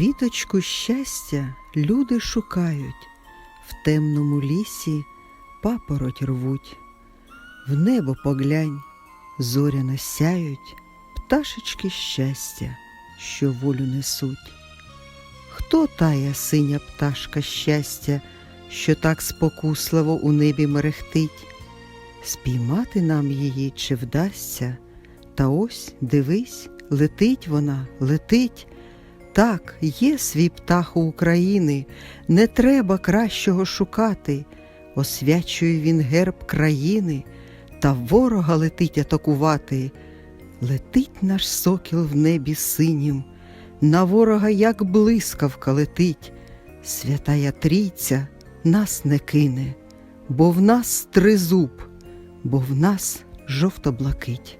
Квіточку щастя люди шукають, в темному лісі папороть рвуть, в небо поглянь, зоряно сяють пташечки щастя, що волю несуть. Хто тая синя пташка щастя, що так спокусливо у небі мерехтить? Спіймати нам її чи вдасться? Та ось, дивись, летить вона, летить. Так, є свій птах у України, не треба кращого шукати. Освячує він герб країни, та ворога летить атакувати. Летить наш сокіл в небі синім, на ворога, як блискавка летить. Святая трійця нас не кине, бо в нас тризуб, бо в нас жовто-блакить.